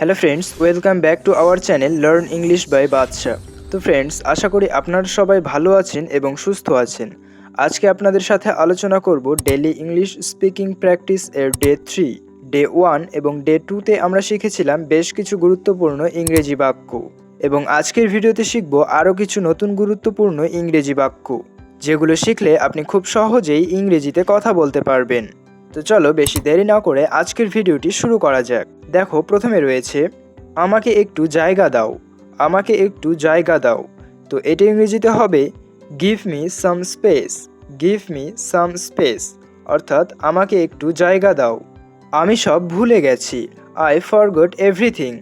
Hello friends welcome back to our channel learn English by Badshah তো friends আশা করি আপনারা সবাই ভালো আছেন এবং সুস্থ আছেন। আজকে আপনাদের সাথে আলোচনা করব ডেলি ইংলিশ স্পিকিং প্র্যাকটিস এর ডে থ্রি ডে ওয়ান এবং ডে টুতে আমরা শিখেছিলাম বেশ কিছু গুরুত্বপূর্ণ ইংরেজি বাক্য। এবং আজকের ভিডিওতে শিখব আরও কিছু নতুন গুরুত্বপূর্ণ ইংরেজি বাক্য, যেগুলো শিখলে আপনি খুব সহজেই ইংরেজিতে কথা বলতে পারবেন। তো চলো বেশি দেরি না করে আজকের ভিডিওটি শুরু করা যাক। দেখো, প্রথমে রয়েছে, আমাকে একটু জায়গা দাও, আমাকে একটু জায়গা দাও। তো এটা ইংরেজিতে হবে give me some space give me some space অর্থাৎ, আমাকে একটু জায়গা দাও। আমি সব ভুলে গেছি I forgot everything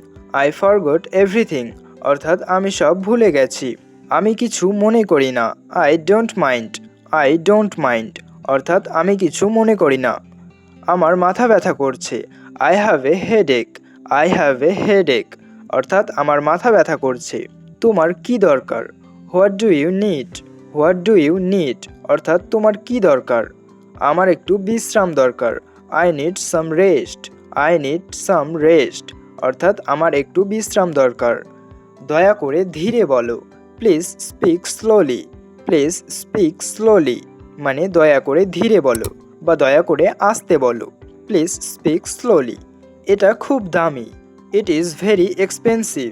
I forgot everything অর্থাৎ, আমি সব ভুলে গেছি, আমি কিছু মনে করি না I don't mind I don't mind অর্থাৎ, আমি কিছু মনে করি না। আমার মাথা ব্যথা করছে। I have a headache I have a headache অর্থাৎ আমার মাথা ব্যথা করছে। তোমার কি দরকার? What do you need what do you need অর্থাৎ তোমার কি দরকার? আমার একটু বিশ্রাম দরকার। I need some rest I need some rest অর্থাৎ আমার একটু বিশ্রাম দরকার। দয়া করে ধীরে বলো। Please speak slowly please speak slowly মানে দয়া করে ধীরে বলো। বা দয়া করে আসতে বলো। প্লিজ স্পিক স্লোলি এটা খুব দামি। It is very expensive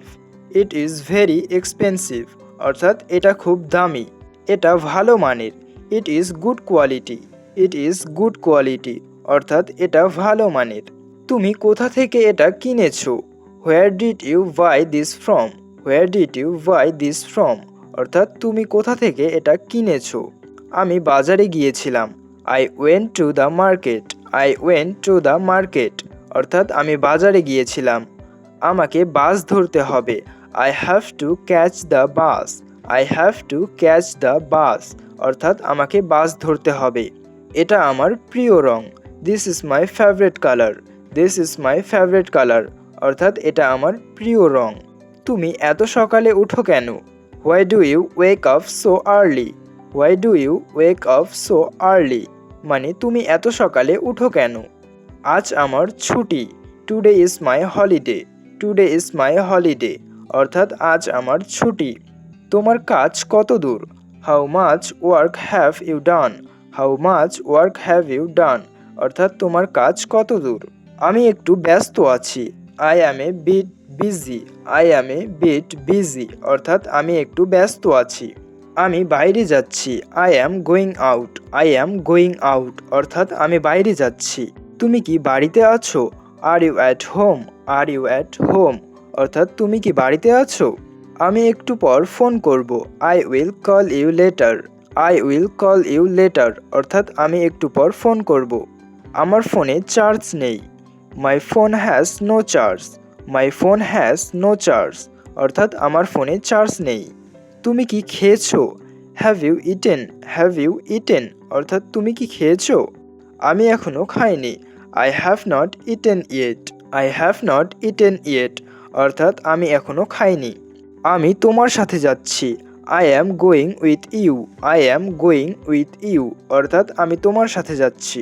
it is very expensive অর্থাৎ এটা খুব দামি। এটা ভালো মানের। It is good quality it is good quality অর্থাৎ এটা ভালো মানের। তুমি কোথা থেকে এটা কিনেছো? Where did you buy this from where did you buy this from অর্থাৎ তুমি কোথা থেকে এটা কিনেছো? আমি বাজারে গিয়েছিলাম। I went to the market I went to the market অর্থাৎ আমি বাজারে গিয়েছিলাম। আমাকে বাস ধরতে হবে। I have to catch the bus I have to catch the bus অর্থাৎ আমাকে বাস ধরতে হবে। এটা আমার প্রিয় রং। This is my favourite colour this is my favourite colour অর্থাৎ এটা আমার প্রিয় রং। তুমি এত সকালে উঠো কেন? Why do you wake up so early why do you wake up so early মানে তুমি এত সকালে উঠো কেন? আজ আমার ছুটি। Today is my holiday today is my holiday অর্থাৎ আজ আমার ছুটি। তোমার কাজ কত দূর? How much work have you done how much work have you done অর্থাৎ তোমার কাজ কত দূর? আমি একটু ব্যস্ত আছি। I am a bit busy I am a bit busy অর্থাৎ আমি একটু ব্যস্ত আছি। আমি বাইরে যাচ্ছি। I am going out I am going out অর্থাৎ আমি বাইরে যাচ্ছি। তুমি কি বাড়িতে আছো? Are you at home are you at home অর্থাৎ তুমি কি বাড়িতে আছো? আমি একটু পর ফোন করব। I will call you later I will call you later অর্থাৎ আমি একটু পর ফোন করব। আমার ফোনে চার্জ নেই। My phone has no charge my phone has no charge অর্থাৎ আমার ফোনে চার্জ নেই। তুমি কি খেয়েছো? Have you eaten have you eaten অর্থাৎ তুমি কি খেয়েছো? আমি এখনও খাইনি। I have not eaten yet I have not eaten yet অর্থাৎ আমি এখনও খাইনি। আমি তোমার সাথে যাচ্ছি। I am going with you I am going with you অর্থাৎ আমি তোমার সাথে যাচ্ছি।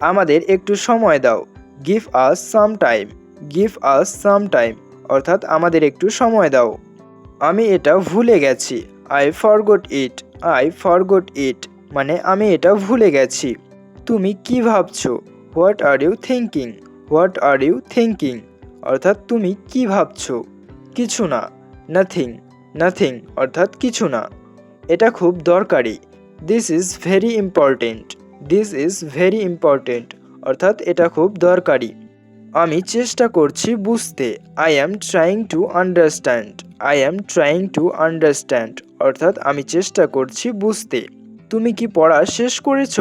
আমাদের একটু সময় দাও। Give us some time give us some time অর্থাৎ আমাদের একটু সময় দাও। আমি এটা ভুলে গেছি। I forgot it I forgot it মানে আমি এটা ভুলে গেছি। তুমি কি ভাবছ? What are you thinking what are you thinking অর্থাৎ তুমি কি ভাবছ? কিছু না। নাথিং নাথিং অর্থাৎ কিছু না। এটা খুব দরকারি। This is very important this is very important অর্থাৎ এটা খুব দরকারি। আমি চেষ্টা করছি বুঝতে। I am trying to understand I am trying to understand অর্থাৎ আমি চেষ্টা করছি বুঝতে। তুমি কি পড়া শেষ করেছ?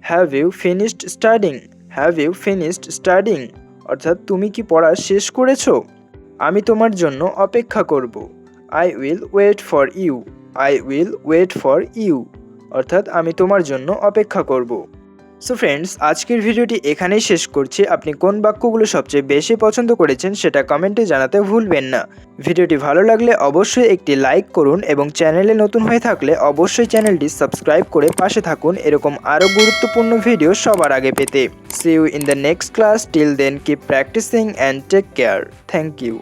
Have you finished studying have you finished studying অর্থাৎ তুমি কি পড়া শেষ করেছ? আমি তোমার জন্য অপেক্ষা করব। I will wait for you I will wait for you অর্থাৎ আমি তোমার জন্য অপেক্ষা করব। সো ফ্রেন্ডস আজকের ভিডিওটি এখানেই শেষ করছি। আপনি কোন বাক্যগুলো সবচেয়ে বেশি পছন্দ করেছেন সেটা কমেন্টে জানাতে ভুলবেন না। ভিডিওটি ভালো লাগলে অবশ্যই একটি লাইক করুন এবং চ্যানেলে নতুন হয়ে থাকলে অবশ্যই চ্যানেলটি সাবস্ক্রাইব করে পাশে থাকুন এরকম আরও গুরুত্বপূর্ণ ভিডিও সবার আগে পেতে। See you in the next class till then keep practising and take care thank you